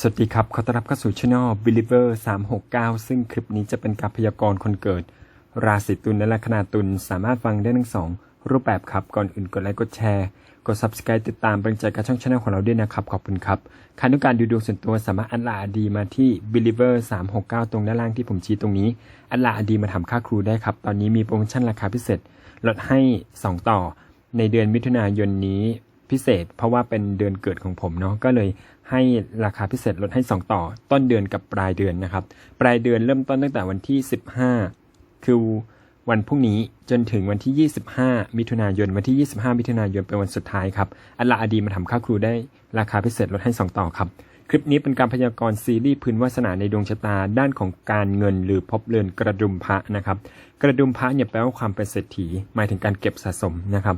สวัสดีครับ ขอต้อนรับเข้าสู่ช่อง Believer 369 ซึ่งคลิปนี้จะเป็นการพยากรณ์คนเกิด ราศีตุลและลัคนาตุลสามารถฟังได้ทั้งสองรูปแบบครับ ก่อนอื่นกดไลค์กดแชร์ กด Subscribe ติดตามเป็นใจกับช่องช anel ของเราด้วยนะครับ ขอบคุณครับใครต้องการดูดวงส่วนตัวสามารถอันลาดีมาที่ Believer 369 ตรงด้านล่างที่ผมชี้ตรงนี้ อันลาดีมาทำค่าครูได้ครับ ตอนนี้มีโปรโมชั่นราคาพิเศษลดให้ 2 ต่อ ในเดือนมิถุนายนนี้ พิเศษ เพราะว่าเป็นเดือนเกิดของผมเนาะก็เลยให้ราคาพิเศษลดให้ 2 ต่อ ต้นเดือนกับปลายเดือนนะครับ ปลายเดือนเริ่มต้นตั้งแต่วันที่ 15 คือวันพรุ่งนี้จนถึงวันที่ 25 มิถุนายน วันที่ 25 มิถุนายนเป็นวันสุดท้ายครับ อัลลาอดีมาทำค่าครูได้ราคาพิเศษลดให้ 2 ต่อครับ คลิปนี้เป็นการพยากรณ์ซีรีส์พื้นวาสนาในดวงชะตาด้านของการเงินหรือพบเรือนกระดุมพระนะครับ กระดุมพระเนี่ยแปลว่าความเป็นเศรษฐีหมายถึงการเก็บสะสมนะครับ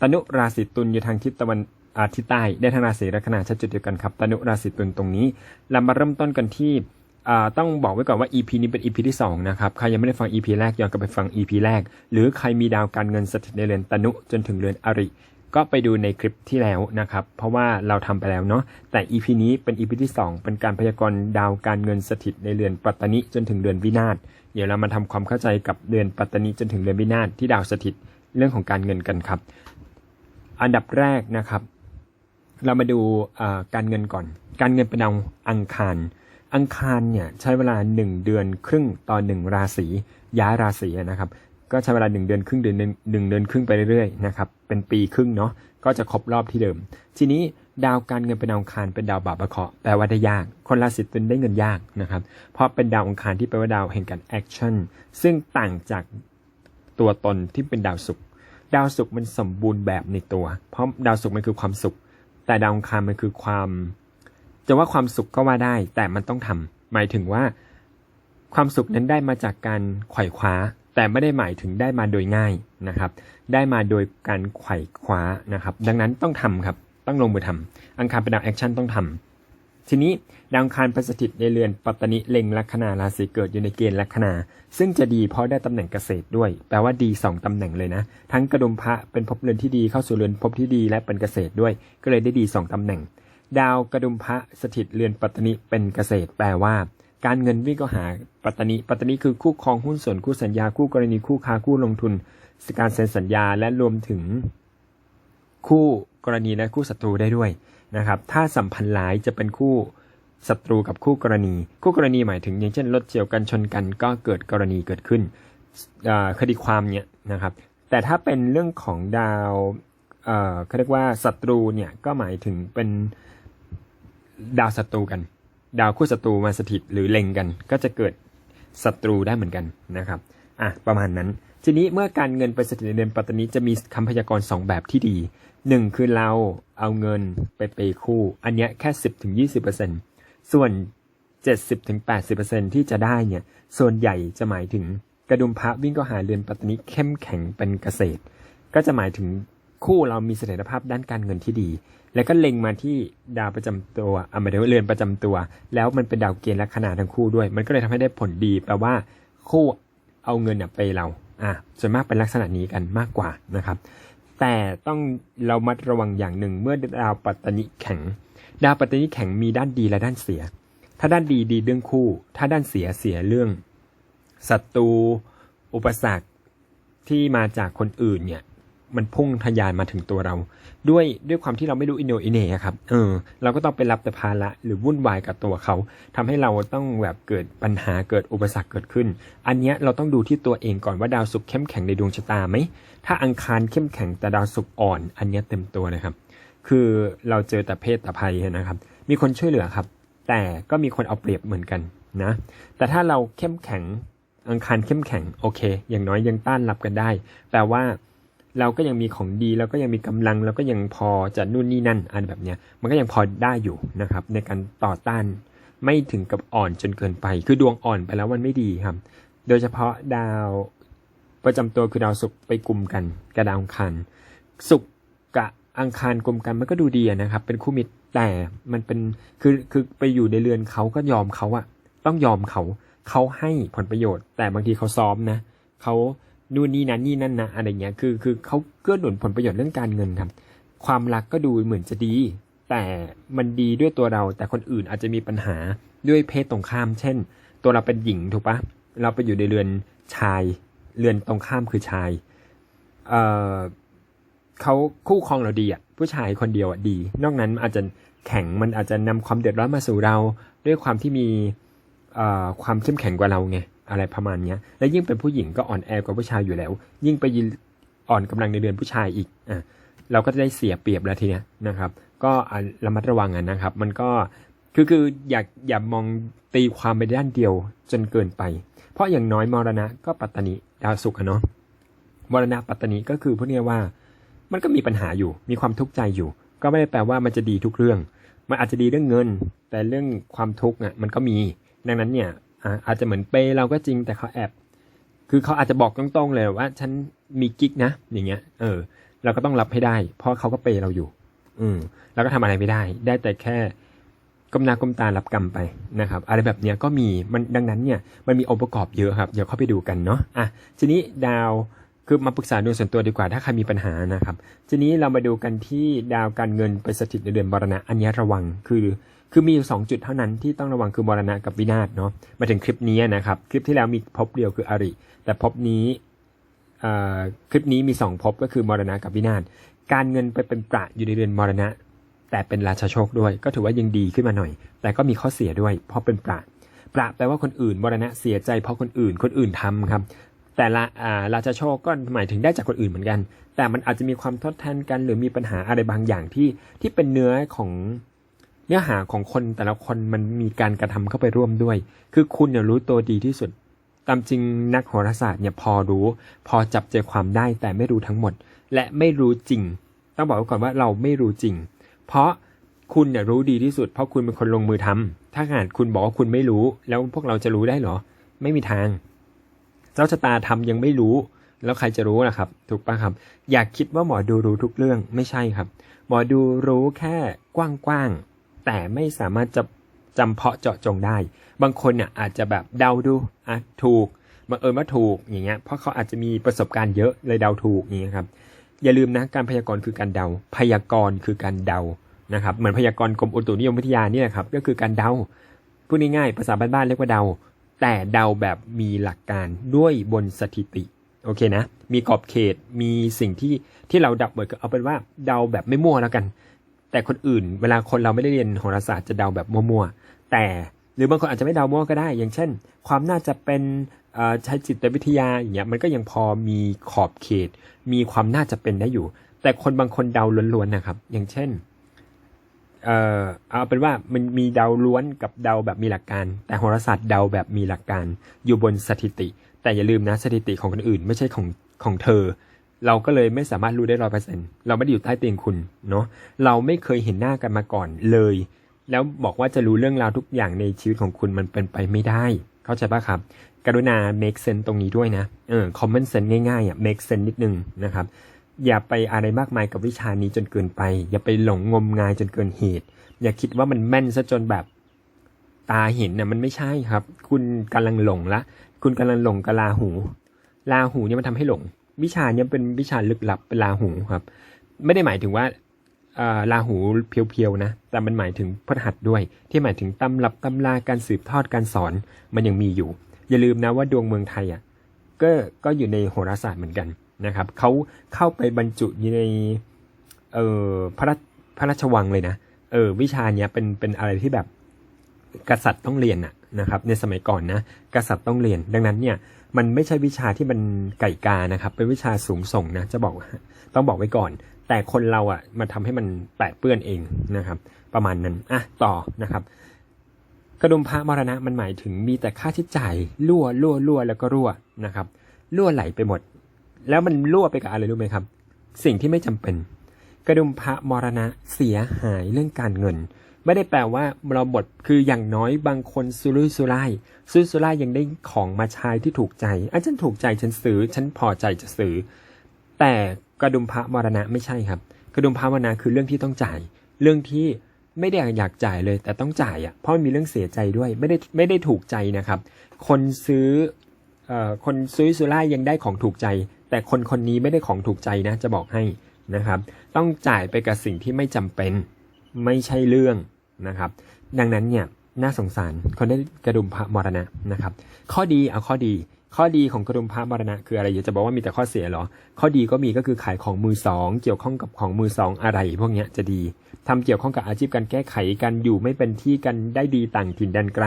ตนุราศีตุลอยู่ทางทิศตะวันอาทิศใต้ได้ทางราศีลัคนาชัดจุดเดียวกันครับตนุราศีตุลตรงนี้ เรามาเริ่มต้นกันที่ต้องบอกไว้ก่อนว่า EP นี้เป็น EP ที่สองนะครับ ใครยังไม่ได้ฟัง EP แรกย้อนกลับไปฟัง EP แรก หรือใครมีดาวการเงินสถิตในเรือนตนุจนถึงเรือนอริ ก็ไปดูในคลิปที่แล้วนะครับ เพราะว่าเราทำไปแล้วเนาะ แต่ EP นี้เป็น EP ที่ 2 เป็นการพยากรณ์ดาวการเงินสถิตในเรือนปัตตนิจนถึงเรือนวินาศ เดี๋ยวเรามาทำความเข้าใจกับเรือนปัตตนิจนถึงเรือนวินาศที่ดาวสถิต เรื่องของการเงินกันครับ อันดับแรกนะครับ เรามาดูการเงินก่อน การเงินเป็นดาวอังคาร อังคารเนี่ยใช้เวลา 1 เดือนครึ่งต่อหนึ่งราศีย้ายราศีนะครับก็ใช้เวลา 1 เดือนครึ่งเดือนหนึ่งหนึ่งเดือนครึ่งไปเรื่อยๆนะครับเป็นปีครึ่งเนาะก็จะครบรอบที่เดิม ทีนี้ดาวการเงินเป็นดาวอังคารเป็นดาวบาปะเคาะแปลว่าได้ยาก คนราศีตุลได้เงินยากนะครับเพราะเป็นดาวอังคารที่แปลว่าดาวแห่งการแอคชั่นซึ่งต่างจาก ตัวตนที่เป็นดาวศุกร์ดาวศุกร์มันสมบูรณ์แบบในตัว เพราะดาวศุกร์มันคือความสุข แต่ดาวอังคารมันคือความ จะว่าความสุขก็ว่าได้ แต่มันต้องทำหมายถึงว่า ความสุขนั้นได้มาจากการไขว่คว้า แต่ไม่ได้หมายถึงได้มาโดยง่ายนะครับ ได้มาโดยการไขว่คว้านะครับ ดังนั้นต้องทำครับ ต้องลงมือทำอังคารเป็นดาวแอคชั่นต้องทำ ทีนี้ดาวคารประสถิตในเรือนปัตตนิเล็งลัคนาราศีเกิดอยู่ในเกณฑ์ลัคนา ซึ่งจะดีเพราะได้ตำแหน่งเกษตรด้วย แปลว่าดี2ตำแหน่งเลยนะ ทั้งกระดุมพระเป็นภพเรือนที่ดีเข้าสู่เรือนภพที่ดีและเป็นเกษตรด้วย ก็เลยได้ดี2ตำแหน่ง ดาวกระดุมพระสถิตเรือนปัตตนิเป็นเกษตร แปลว่า การเงินวิ่งก็หาปัตตนิปัตตนิคือคู่ครองหุ้นส่วนคู่สัญญาคู่กรณีคู่ค้าคู่ลงทุนการเซ็นสัญญาและรวมถึงคู่กรณีและคู่ศัตรูได้ด้วย นะครับ ถ้าสัมพันธ์ร้ายจะเป็นคู่ศัตรูกับคู่กรณี คู่กรณีหมายถึง อย่างเช่นรถเฉียวกันชนกันก็เกิดกรณีเกิดขึ้นคดีความเนี่ยนะครับ แต่ถ้าเป็นเรื่องของดาวเขาเรียกว่าศัตรูเนี่ยก็หมายถึงเป็นดาวศัตรูกัน ดาวคู่ศัตรูมาสถิตหรือเล็งกัน ก็จะเกิดศัตรูได้เหมือนกันนะครับอะประมาณนั้น ทีนี้เมื่อการเงินไปสถิตในเดือนปัตตานีจะมีคำพยากรณ์สองแบบที่ดีหนึ่งคือเราเอาเงินไปเปย์คู่ อันเนี้ยแค่สิบถึงยี่สิบเปอร์เซ็นส่วนเจ็ดสิบถึงแปดสิบเปอร์เซ็นที่จะได้เนี่ย ส่วนใหญ่จะหมายถึงกระดุมพระวิ่งก็หาเรือนปัตตานีเข้มแข็งเป็นเกษตร ก็จะหมายถึงคู่เรามีเสถียรภาพด้านการเงินที่ดี แล้วก็เล็งมาที่ดาวประจำตัวอะหมายถึงว่าเรือนประจำตัว แล้วมันเป็นดาวเกณฑ์และขนาดทั้งคู่ด้วย มันก็เลยทำให้ได้ผลดีแปลว่าคู่เอาเงินเนี่ยไปเรา อะส่วนมากเป็นลักษณะนี้กันมากกว่านะครับ แต่ต้องเรามัดระวังอย่างหนึ่งเมื่อดาวปัตตนิแข็ง ดาวปัตตนิแข็งมีด้านดีและด้านเสีย ถ้าด้านดีดีเรื่องคู่ ถ้าด้านเสียเสียเรื่องศัตรูอุปสรรคที่มาจากคนอื่นเนี่ย มันพุ่งทะยานมาถึงตัวเรา ด้วยด้วยความที่เราไม่รู้อินโนอินเน่ครับเออเราก็ต้องไปรับแต่ภาระหรือวุ่นวายกับตัวเขาทำให้เราต้องแบบเกิดปัญหาเกิดอุปสรรคเกิดขึ้น อันนี้เราต้องดูที่ตัวเองก่อนว่าดาวศุกร์เข้มแข็งในดวงชะตาไหมถ้าอังคารเข้มแข็งแต่ดาวศุกร์อ่อน อันนี้เต็มตัวเลยครับ คือเราเจอแต่เพศแต่ภัยนะครับ มีคนช่วยเหลือครับ แต่ก็มีคนเอาเปรียบเหมือนกันนะแต่ถ้าเราเข้มแข็งอังคารเข้มแข็งโอเค อย่างน้อยยังต้านรับกันได้ แปลว่า เราก็ยังมีของดีเราก็ยังมีกำลังเราก็ยังพอจะนู่นนี่นั่นอันแบบเนี้ยมันก็ยังพอได้อยู่นะครับ ในการต่อต้านไม่ถึงกับอ่อนจนเกินไป คือดวงอ่อนไปแล้วมันไม่ดีครับ โดยเฉพาะดาวประจำตัวคือดาวศุกร์ไปกลุ่มกันกับดาวอังคารศุกร์กับอังคารกลุ่มกันมันก็ดูดีนะครับ เป็นคู่มิตรแต่มันเป็นคือคือไปอยู่ในเรือนเขาก็ยอมเขาอะต้องยอมเขาเขาให้ผลประโยชน์ แต่บางทีเขาซ้อมนะเขา นู่นนี่นะนี่นั่นนะอะไรเงี้ยคือคือเขาเกื้อหนุนผลประโยชน์เรื่องการเงินครับ ความรักก็ดูเหมือนจะดี แต่มันดีด้วยตัวเรา แต่คนอื่นอาจจะมีปัญหาด้วยเพศตรงข้าม เช่น ตัวเราเป็นหญิงถูกปะเราไปอยู่ในเรือนชาย เรือนตรงข้ามคือชายเอ่อเขาคู่ครองเราดีอะผู้ชายคนเดียวอะดี นอกนั้นอาจจะแข็งมันอาจจะนำความเดือดร้อนมาสู่เรา ด้วยความที่มีเอ่อความเข้มแข็งกว่าเราไง อะไรประมาณนี้และยิ่งเป็นผู้หญิงก็อ่อนแอกว่าผู้ชายอยู่แล้ว ยิ่งไปยืนอ่อนกำลังในเรือนผู้ชายอีกอะเราก็จะได้เสียเปรียบแล้วทีเนี้ยนะครับ ก็ระมัดระวังอะนะครับ มันก็คือคืออย่าอย่ามองตีความไปด้านเดียวจนเกินไป เพราะอย่างน้อยมรณะก็ปัตตานีดาวศุกร์อะเนาะมรณะปัตตานีก็คือพูดง่ายว่า มันก็มีปัญหาอยู่ มีความทุกข์ใจอยู่ ก็ไม่ได้แปลว่ามันจะดีทุกเรื่อง มันอาจจะดีเรื่องเงิน แต่เรื่องความทุกข์อะมันก็มี ดังนั้นเนี่ย อาจจะเหมือนเปย์เราก็จริงแต่เขาแอบคือเขาอาจจะบอกตรงๆเลยว่า ฉันมีกิ๊กนะอย่างเงี้ย เออ เราก็ต้องรับให้ได้ เพราะเขาก็เปย์เราอยู่ อืมเราก็ทำอะไรไม่ได้ ได้แต่แค่ก้มหน้าก้มตารับกรรมไปนะครับ อะไรแบบเนี้ยก็มีมันดังนั้นเนี่ยมันมีองค์ประกอบเยอะครับ เดี๋ยวเข้าไปดูกันเนาะอะทีนี้ดาวคือมาปรึกษาดูส่วนตัวดีกว่าถ้าใครมีปัญหานะครับ ทีนี้เรามาดูกันที่ดาวการเงินไปสถิตในเดือนมรณะอันนี้ระวังคือ คือมีอยู่สองจุดเท่านั้นที่ต้องระวังคือมรณะกับวินาศเนาะมาถึงคลิปนี้นะครับ คลิปที่แล้วมีภพเดียวคืออริ แต่ภพนี้คลิปนี้มีสองภพก็คือมรณะกับวินาศการเงินไปเป็นประอยู่ในเดือนมรณะ แต่เป็นราชาโชคด้วย ก็ถือว่ายังดีขึ้นมาหน่อย แต่ก็มีข้อเสียด้วย เพราะเป็นประประแปลว่าคนอื่นมรณะเสียใจ เพราะคนอื่นคนอื่นทำครับ แต่ละอ่าราชาโชคก็หมายถึงได้จากคนอื่นเหมือนกัน แต่มันอาจจะมีความทดแทนกัน หรือมีปัญหาอะไรบางอย่างที่ที่เป็นเนื้อของ เนื้อหาของคนแต่ละคนมันมีการกระทำเข้าไปร่วมด้วย คือคุณเนี่ยรู้ตัวดีที่สุด ตามจริงนักโหราศาสตร์เนี่ยพอรู้ พอจับใจความได้แต่ไม่รู้ทั้งหมด และไม่รู้จริง ต้องบอกไว้ก่อนว่าเราไม่รู้จริง เพราะคุณเนี่ยรู้ดีที่สุด เพราะคุณเป็นคนลงมือทำถ้าหากคุณบอกว่าคุณไม่รู้ แล้วพวกเราจะรู้ได้เหรอ ไม่มีทาง เจ้าชะตาทำยังไม่รู้ แล้วใครจะรู้ล่ะครับ ถูกปะครับ อยากคิดว่าหมอดูรู้ทุกเรื่องไม่ใช่ครับ หมอดูรู้แค่กว้างๆ แต่ไม่สามารถจะจำเพาะเจาะจงได้ บางคนเนี่ยอาจจะแบบเดาดูอะถูกบังเอิญว่าถูกอย่างเงี้ยเพราะเขาอาจจะมีประสบการณ์เยอะเลยเดาถูกอย่างเงี้ยครับอย่าลืมนะการพยากรณ์คือการเดา พยากรณ์คือการเดานะครับเหมือนพยากรณ์กรมอุตุนิยมวิทยาเนี่ยครับก็คือการเดาพูดง่ายๆภาษาบ้านๆเรียกว่าเดา แต่เดาแบบมีหลักการด้วยบนสถิติโอเคนะมีขอบเขตมีสิ่งที่ที่เราเดาเบิดก็เอาเป็นว่าเดาแบบไม่มั่วแล้วกัน แต่คนอื่น เวลาคนเราไม่ได้เรียนโหราศาสตร์จะเดาแบบมั่วๆ แต่หรือบางคนอาจจะไม่เดามั่วก็ได้ อย่างเช่น ความน่าจะเป็นใช้จิตวิทยาอย่างเงี้ยมันก็ยังพอมีขอบเขต มีความน่าจะเป็นได้อยู่ แต่คนบางคนเดาล้วนๆนะครับ อย่างเช่นเออเอาเป็นว่ามันมีเดาล้วนกับเดาแบบมีหลักการ แต่โหราศาสตร์เดาแบบมีหลักการ อยู่บนสถิติ แต่อย่าลืมนะสถิติของคนอื่น ไม่ใช่ของของเธอ เราก็เลยไม่สามารถรู้ได้ร้อยเปอร์เซ็นเราไม่ได้อยู่ใต้เตียงคุณเนาะเราไม่เคยเห็นหน้ากันมาก่อนเลย แล้วบอกว่าจะรู้เรื่องราวทุกอย่างในชีวิตของคุณมันเป็นไปไม่ได้ เข้าใจปะครับ กรุณา make sense ตรงนี้ด้วยนะเออ common sense ง่ายๆอะ make sense นิดนึงนะครับ อย่าไปอะไรมากมายกับวิชานี้จนเกินไป อย่าไปหลงงมงายจนเกินเหตุ อย่าคิดว่ามันแม่นซะจนแบบตาเห็นน่ะมันไม่ใช่ครับ คุณกำลังหลงละ คุณกำลังหลงกับลาหูลาหูเนี่ยมันทำให้หลง วิชาเนี่ยเป็นวิชาลึกลับเป็นลาหูครับ ไม่ได้หมายถึงว่าลาหูเพียวๆนะ แต่มันหมายถึงพระหัตถ์ด้วย ที่หมายถึงตำรับตำราการสืบทอดการสอนมันยังมีอยู่ อย่าลืมนะว่าดวงเมืองไทยอะก็ก็อยู่ในโหราศาสตร์เหมือนกันนะครับเขาเข้าไปบรรจุอยู่ในเออพระราชพระราชวังเลยนะเออวิชาเนี้ยเป็นเป็นอะไรที่แบบกษัตริย์ต้องเรียนอะ นะครับในสมัยก่อนนะกษัตริย์ต้องเรียน ดังนั้นเนี่ยมันไม่ใช่วิชาที่มันไก่กานะครับ เป็นวิชาสูงส่งนะจะบอกต้องบอกไว้ก่อน แต่คนเราอะมาทำให้มันแปะเปื้อนเองนะครับ ประมาณนั้นอะต่อนะครับ กระดุมพระมรณะมันหมายถึงมีแต่ค่าใช้จ่ายรั่วรั่วรั่วแล้วก็รั่วนะครับรั่วไหลไปหมด แล้วมันรั่วไปกับอะไรรู้ไหมครับ สิ่งที่ไม่จำเป็น กระดุมพระมรณะเสียหายเรื่องการเงิน ไม่ได้แปลว่าเราหมดคืออย่างน้อยบางคนซุรุ่ยซุร่ายซุรุ่ยซุร่ายยังได้ของมาใช้ที่ถูกใจอาฉันถูกใจฉันซื้อฉันพอใจจะซื้อ แต่กระดุมพระมรณะไม่ใช่ครับ กระดุมพระมรณะคือเรื่องที่ต้องจ่าย เรื่องที่ไม่ได้อยากจ่ายเลย แต่ต้องจ่ายอะเพราะมีเรื่องเสียใจด้วยไม่ได้ไม่ได้ถูกใจนะครับ คนซื้อเอ่อคนซื้อสุร่ายยังได้ของถูกใจ แต่คนคนนี้ไม่ได้ของถูกใจนะจะบอกให้นะครับ ต้องจ่ายไปกับสิ่งที่ไม่จำเป็น ไม่ใช่เรื่อง นะครับ ดังนั้นเนี่ยน่าสงสารคนได้กระดุมพระมรณะนะครับ ข้อดีเอาข้อดี ข้อดีของกระดุมพระมรณะ คืออะไรอยาจะบอกว่ามีแต่ข้อเสียหรอ ข้อดีก็มีก็คือขายของมือสองเกี่ยวข้องกับของมือสองอะไร พวกเนี้ยจะดีทำเกี่ยวข้องกับอาชีพการแก้ไขกันอยู่ไม่เป็นที่กันได้ดีต่างถิ่นแดนไกล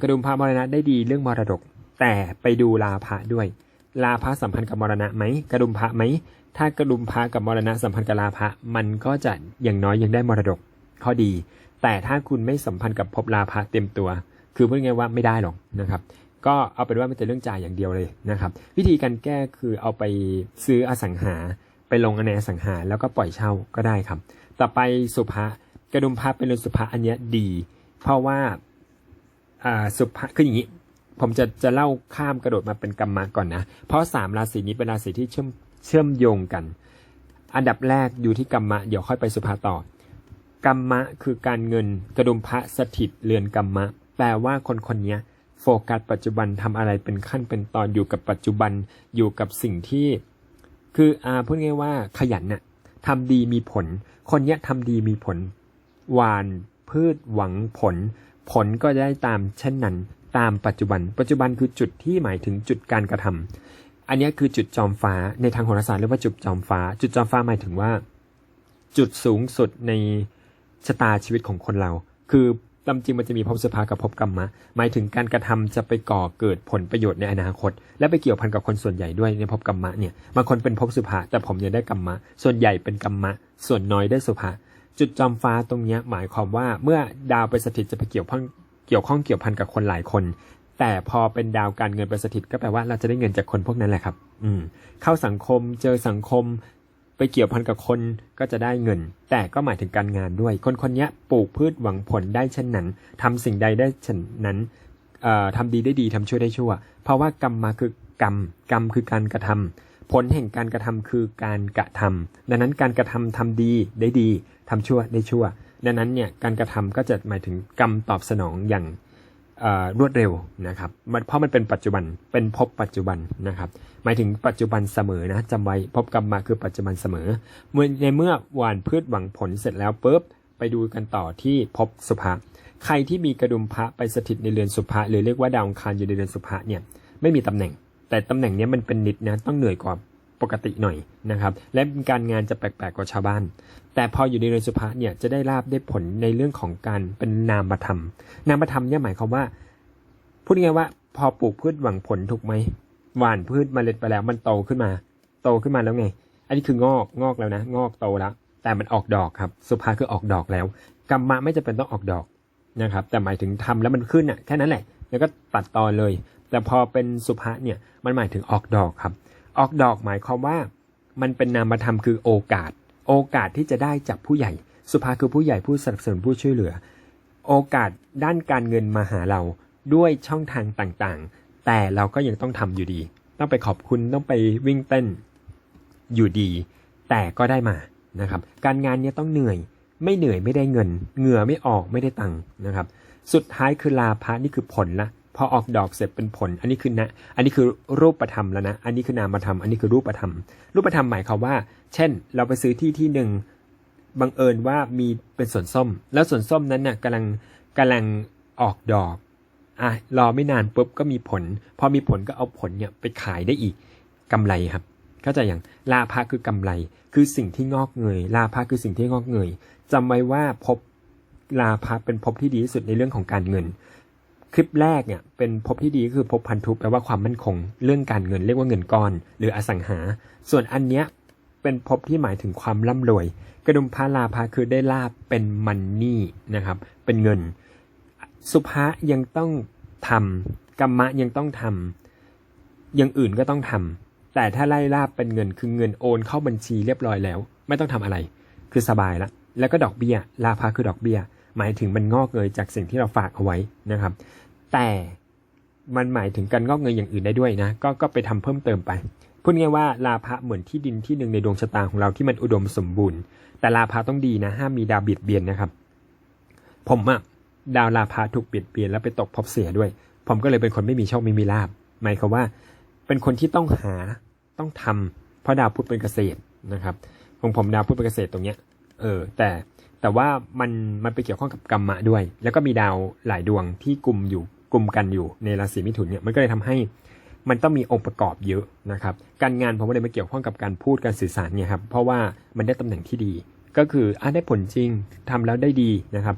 กระดุมพระมรณะได้ดีเรื่องมรดก แต่ไปดูลาภะด้วย ลาภะสัมพันธ์กับมรณะไหมกระดุมพระไหมถ้ากระดุมพระกับมรณะสัมพันธ์กับลาภะมันก็จะอย่างน้อยยังได้มรดก ข้อดี แต่ถ้าคุณไม่สัมพันธ์กับภพลาภะเต็มตัว คือพูดง่ายว่าไม่ได้หรอกนะครับ ก็เอาเป็นว่ามันจะเรื่องจ่ายอย่างเดียวเลยนะครับ วิธีการแก้คือเอาไปซื้ออสังหา ไปลงในอสังหา แล้วก็ปล่อยเช่าก็ได้ครับ ต่อไปสุภะกระดุมพระเป็นเรื่อนสุภะอันเนี้ยดี เพราะว่าอ่าสุภะคืออย่างนี้ผมจะจะเล่าข้ามกระโดดมาเป็นกรรมะก่อนนะ เพราะสามราศีนี้เป็นราศีที่เชื่อมเชื่อมโยงกัน อันดับแรกอยู่ที่กรรมะ เดี๋ยวค่อยไปสุภาต่อ กรรมะคือการเงินกระดุมพระสถิตเรือนกรรมะ แปลว่าคนคนนี้โฟกัสปัจจุบันทำอะไรเป็นขั้นเป็นตอนอยู่กับปัจจุบันอยู่กับสิ่งที่ คืออาพูดง่ายว่าขยันน่ะทำดีมีผล คนเนี้ยทำดีมีผล หวานพืชหวังผล ผลก็ได้ตามเช่นนั้น ตามปัจจุบัน ปัจจุบันคือจุดที่หมายถึงจุดการกระทำอันนี้คือจุดจอมฟ้าในทางโหราศาสตร์เรียกว่าจุดจอมฟ้า จุดจอมฟ้าหมายถึงว่า จุดสูงสุดใน ชะตาชีวิตของคนเรา คือตามจริงมันจะมีภพสุภากับภพกรรมะ หมายถึงการกระทำจะไปก่อเกิดผลประโยชน์ในอนาคต และไปเกี่ยวพันกับคนส่วนใหญ่ด้วยในภพกรรมะเนี่ยบางคนเป็นภพสุภาแต่ผมยังได้กรรมะ ส่วนใหญ่เป็นกรรมะ ส่วนน้อยได้สุภาจุดจอมฟ้าตรงนี้หมายความว่าเมื่อดาวไปสถิตจะไปเกี่ยวข้องเกี่ยวข้องเกี่ยวพันกับคนหลายคน แต่พอเป็นดาวการเงินไปสถิตก็แปลว่าเราจะได้เงินจากคนพวกนั้นแหละครับ อืมเข้าสังคมเจอสังคม ไปเกี่ยวพันกับคนก็จะได้เงิน แต่ก็หมายถึงการงานด้วย คนคนนี้ปลูกพืชหวังผลได้เช่นนั้นทำสิ่งใดได้เช่นนั้นทำดีได้ดีทำชั่วได้ชั่ว เพราะว่ากรรมมาคือกรรม กรรมคือการกระทำผลแห่งการกระทำคือการกระทำดังนั้นการกระทำทำดีได้ดีทำชั่วได้ชั่ว ดังนั้นเนี่ยการกระทำก็จะหมายถึงกรรมตอบสนองอย่าง รวดเร็วนะครับมันเพราะมันเป็นปัจจุบันเป็นภพปัจจุบันนะครับ หมายถึงปัจจุบันเสมอนะจำไว้พบกรรมมาคือปัจจุบันเสมอเมื่อในเมื่อหวานพืชหวังผลเสร็จแล้วปุ๊บไปดูกันต่อที่ภพสุภะใครที่มีกระดุมพระไปสถิตในเรือนสุภะหรือเรียกว่าดาวคารอยู่ในเรือนสุภะเนี่ยไม่มีตำแหน่ง แต่ตำแหน่งนี้มันเป็นนิดนะต้องเหนื่อยกว่า ปกติหน่อยนะครับ และการงานจะแปลกๆกว่าชาวบ้าน แต่พออยู่ในเรือนสุภะเนี่ยจะได้ลาบได้ผลในเรื่องของการเป็นนามธรรม นามธรรมเนี่ยหมายความว่า พูดง่ายว่าพอปลูกพืชหวังผลถูกไหมหว่านพืชเมล็ดไปแล้วมันโตขึ้นมา โตขึ้นมาแล้วไง อันนี้คืองอกงอกแล้วนะ งอกโตแล้ว แต่มันออกดอกครับ สุภาคือออกดอกแล้วกรรมะไม่จำเป็นต้องออกดอกนะครับ แต่หมายถึงทำแล้วมันขึ้นอะแค่นั้นแหละ แล้วก็ตัดตอนเลย แต่พอเป็นสุภาเนี่ยมันหมายถึงออกดอกครับ ออกดอกหมายความว่า มันเป็นนามธรรมคือโอกาส โอกาสที่จะได้จากผู้ใหญ่ สุภาคือผู้ใหญ่ผู้สนับสนุนผู้ช่วยเหลือ โอกาสด้านการเงินมาหาเราด้วยช่องทางต่างๆ แต่เราก็ยังต้องทำอยู่ดี ต้องไปขอบคุณต้องไปวิ่งเต้นอยู่ดี แต่ก็ได้มานะครับ การงานเนี้ยต้องเหนื่อย ไม่เหนื่อยไม่ได้เงิน เหงื่อไม่ออกไม่ได้ตังค์นะครับ สุดท้ายคือลาภะนี่คือผลละ พอออกดอกเสร็จเป็นผล อันนี้คือนะอันนี้คือรูปธรรมแล้วนะ อันนี้คือนามธรรม อันนี้คือรูปธรรม รูปธรรมหมายความว่า เช่น เราไปซื้อที่ที่หนึ่งบังเอิญว่ามีเป็นสวนส้ม แล้วสวนส้มนั้นน่ะกำลังกำลังออกดอกอะรอไม่นานปุ๊บก็มีผล พอมีผลก็เอาผลเนี่ยไปขายได้อีกกำไรครับเข้าใจอย่างลาภะคือกำไร คือสิ่งที่งอกเงยลาภะคือสิ่งที่งอกเงยจำไว้ว่าภพลาภะเป็นภพที่ดีที่สุดในเรื่องของการเงิน คลิปแรกเนี่ยเป็นภพที่ดีก็คือภพพันธุแปลว่าความมั่นคง เรื่องการเงินเรียกว่าเงินก้อน หรืออสังหา ส่วนอันเนี้ยเป็นภพที่หมายถึงความร่ำรวย กระดุมพระลาภะคือได้ลาบเป็นมันนี่นะครับเป็นเงิน สุภะยังต้องทำกรรมะยังต้องทำย่างอื่นก็ต้องทำแต่ถ้าไล่ลาบเป็นเงินคือเงินโอนเข้าบัญชีเรียบร้อยแล้ว ไม่ต้องทำอะไร คือสบายละแล้วก็ดอกเบี้ยลาภะคือดอกเบี้ย หมายถึงมันงอกเงยจากสิ่งที่เราฝากเอาไว้นะครับ แต่มันหมายถึงการงอกเงยอย่างอื่นได้ด้วยนะ ก็ก็ไปทำเพิ่มเติมไปพูดง่ายว่าลาภะเหมือนที่ดินที่หนึ่งในดวงชะตาของเราที่มันอุดมสมบูรณ์ แต่ลาภะต้องดีนะห้ามมีดาวเบียดเบียนนะครับ ผมอะดาวลาภะถูกเบียดเบียนแล้วไปตกภพเสียด้วย ผมก็เลยเป็นคนไม่มีโชคไม่มีลาบหมายความว่า เป็นคนที่ต้องหาต้องทำเพราะดาวพุธเป็นเกษตรนะครับของผมดาวพุธเป็นเกษตรตรงเนี้ยเออแต่ แต่ว่ามันมันไปเกี่ยวข้องกับกรรมะด้วย แล้วก็มีดาวหลายดวงที่กลุ่มอยู่กลุ่มกันอยู่ในราศีมิถุนเนี่ยมันก็เลยทำให้มันต้องมีองค์ประกอบเยอะนะครับ การงานผมว่าเลยมาเกี่ยวข้องกับการพูดการสื่อสารเนี่ยครับเพราะว่ามันได้ตำแหน่งที่ดี ก็คืออะได้ผลจริงทำแล้วได้ดีนะครับ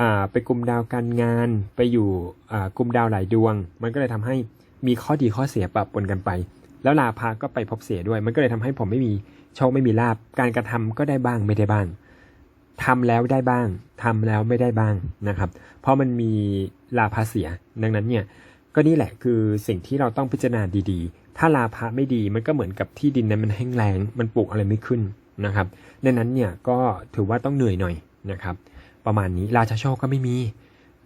อ่าไปกลุ่มดาวการงานไปอยู่อ่ากลุ่มดาวหลายดวง มันก็เลยทำให้มีข้อดีข้อเสียปะปนกันไป แล้วลาภาก็ไปพบเสียด้วย มันก็เลยทำให้ผมไม่มีโชคไม่มีลาบการกระทำก็ได้บ้างไม่ได้บ้าง ทำแล้วได้บ้างทำแล้วไม่ได้บ้างนะครับ เพราะมันมีลาภาเสีย ดังนั้นเนี่ยก็นี่แหละคือสิ่งที่เราต้องพิจารณาดีๆ ถ้าลาภะไม่ดีมันก็เหมือนกับที่ดินนั้นมันแห้งแล้งมันปลูกอะไรไม่ขึ้นนะครับดังนั้นเนี่ยก็ถือว่าต้องเหนื่อยหน่อยนะครับ ประมาณนี้ราชาโชคก็ไม่มี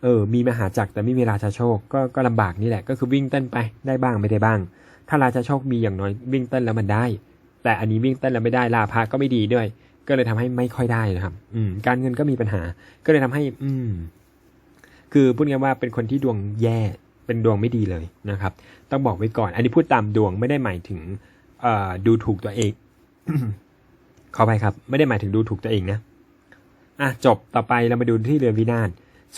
เออมีมหาจักรแต่ไม่มีราชาโชคก็ก็ลำบากนี่แหละก็คือวิ่งเต้นไปได้บ้างไม่ได้บ้าง ถ้าราชาโชคมีอย่างน้อยวิ่งเต้นแล้วมันได้ แต่อันนี้วิ่งเต้นแล้วไม่ได้ลาภะก็ไม่ดีด้วย ก็เลยทำให้ไม่ค่อยได้นะครับ อืม การเงินก็มีปัญหา ก็เลยทำให้ อืม คือพูดง่ายๆว่าเป็นคนที่ดวงแย่ เป็นดวงไม่ดีเลยนะครับ ต้องบอกไว้ก่อน อันนี้พูดตามดวงไม่ได้หมายถึง เอ่อ ดูถูกตัวเอง ขอไปครับ ไม่ได้หมายถึงดูถูกตัวเองนะ อะจบ ต่อไปเรามาดูที่เรือนวินาศ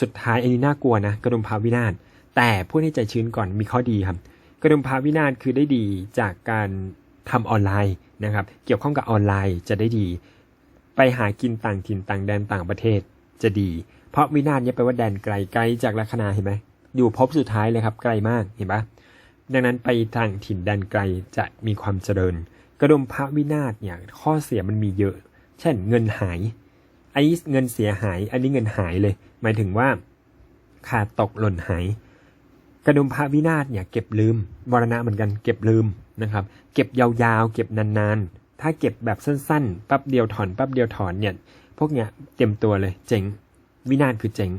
สุดท้ายอันนี้น่ากลัวนะกระดุมพาวินาศ แต่พูดให้ใจชื้นก่อนมีข้อดีครับ กระดุมพาวินาศคือได้ดีจากการทำออนไลน์นะครับ เกี่ยวข้องกับออนไลน์จะได้ดี ไปหากินต่างถิ่นต่างแดนต่างประเทศจะดี เพราะวินาศเนี่ยแปลว่าแดนไกลไกลจากลัคนาเห็นไหมอยู่ภพสุดท้ายเลยครับไกลมากเห็นปะดังนั้นไปทางถิ่นแดนไกลจะมีความเจริญ กระดุมพระวินาศเนี่ยข้อเสียมันมีเยอะ เช่นเงินหายอันนี้เงินเสียหาย อันนี้เงินหายเลย หมายถึงว่า ขาดตกหล่นหาย กระดุมพระวินาศเนี่ยเก็บลืมมรณะเหมือนกันเก็บลืมนะครับ เก็บยาวๆ เก็บนานๆ ถ้าเก็บแบบสั้นๆแป๊บเดียวถอนแป๊บเดียวถอนเนี่ย พวกเนี้ยเต็มตัวเลยเจ๋ง วินาศคือเจ๋ง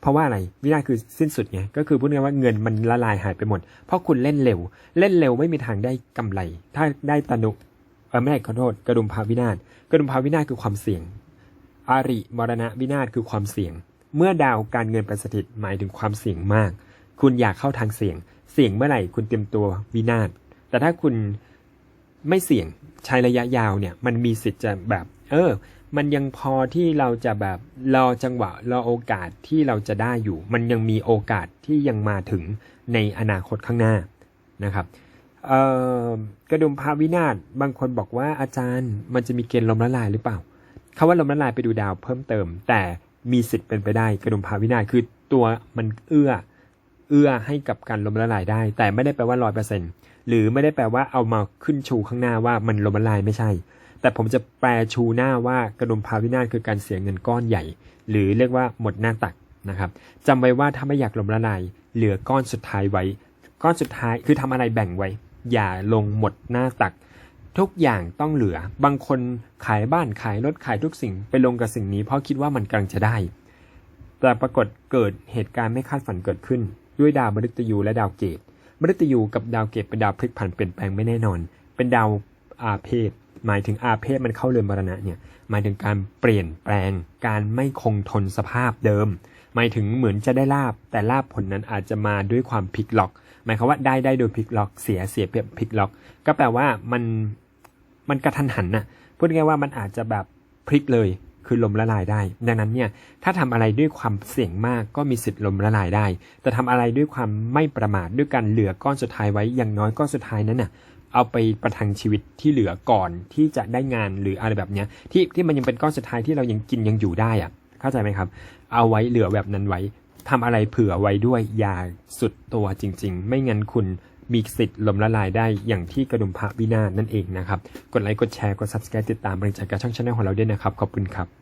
เพราะว่าอะไรวินาศคือสิ้นสุดไงก็คือพูดง่ายว่าเงินมันละลายหายไปหมด เพราะคุณเล่นเร็ว เล่นเร็วไม่มีทางได้กำไร ถ้าได้ตนุเออไม่ได้ขอโทษกระดุมพาวินาศกระดุมพาวินาศคือความเสี่ยง อาริมรณะวินาศคือความเสี่ยง เมื่อดาวการเงินประสถิตหมายถึงความเสี่ยงมาก คุณอยากเข้าทางเสี่ยง เสี่ยงเมื่อไหร่คุณเตรียมตัววินาศแต่ถ้าคุณไม่เสี่ยง ใช้ระยะยาวเนี่ยมันมีสิทธิ์จะแบบ เออ มันยังพอที่เราจะแบบรอจังหวะรอโอกาสที่เราจะได้อยู่ มันยังมีโอกาสที่ยังมาถึงในอนาคตข้างหน้านะครับออกระดุมพาวินาศบางคนบอกว่าอาจารย์มันจะมีเกณฑ์ลมละลายหรือเปล่าคำว่าลมละลายไปดูดาวเพิ่มเติม แต่มีสิทธิ์เป็นไปได้กระดุมพาวินาศคือตัวมันเอื้อเอื้อให้กับการลมละลายได้ แต่ไม่ได้แปลว่าร้อยเปอร์เซ็นต หรือไม่ได้แปลว่าเอามาขึ้นชูข้างหน้าว่ามันลมละลายไม่ใช่ แต่ผมจะแปลชูหน้าว่ากระดุมพาวินาศคือการเสียเงินก้อนใหญ่ หรือเรียกว่าหมดหน้าตักนะครับจำไว้ว่าถ้าไม่อยากลมละลายเหลือก้อนสุดท้ายไว้ ก้อนสุดท้ายคือทำอะไรแบ่งไว้ อย่าลงหมดหน้าตัก ทุกอย่างต้องเหลือ บางคนขายบ้านขายรถขายทุกสิ่งไปลงกับสิ่งนี้เพราะคิดว่ามันกำลังจะได้ แต่ปรากฏเกิดเหตุการณ์ไม่คาดฝันเกิดขึ้น ด้วยดาวมฤตยูและดาวเกต มฤตยูกับดาวเกตเป็นดาวพลิกผันเปลี่ยนแปลงไม่แน่นอน เป็นดาวอาเพศหมายถึงอาเพศมันเข้าเรือนมรณะเนี่ยหมายถึงการเปลี่ยนแปลง การไม่คงทนสภาพเดิม หมายถึงเหมือนจะได้ลาบ แต่ลาบผลนั้นอาจจะมาด้วยความพลิกล็อก หมายความว่าได้ได้โดยพลิกล็อกเสียเสียเปรียบพลิกล็อก ก็แปลว่ามันมันกระทันหันน่ะพูดง่ายว่ามันอาจจะแบบพลิกเลย คือลมละลายได้ ดังนั้นเนี่ยถ้าทำอะไรด้วยความเสี่ยงมากก็มีสิทธิ์ลมละลายได้ แต่ทำอะไรด้วยความไม่ประมาทด้วยการเหลือก้อนสุดท้ายไว้อย่างน้อยก้อนสุดท้ายนั้นน่ะเอาไปประทังชีวิตที่เหลือก่อนที่จะได้งานหรืออะไรแบบเนี้ยที่ที่มันยังเป็นก้อนสุดท้ายที่เรายังกินยังอยู่ได้อะเข้าใจไหมครับ เอาไว้เหลือแบบนั้นไว้ทำอะไรเผื่อไว้ด้วยอย่าสุดตัวจริง ๆ ไม่งั้นคุณมีสิทธิ์ลมละลายได้อย่างที่กระดุมพระวินาศนั่นเองนะครับ กดไลค์ กดแชร์ กด subscribe ติดตามบริจาคกับช่องชาแนลของเราด้วยนะครับ ขอบคุณครับ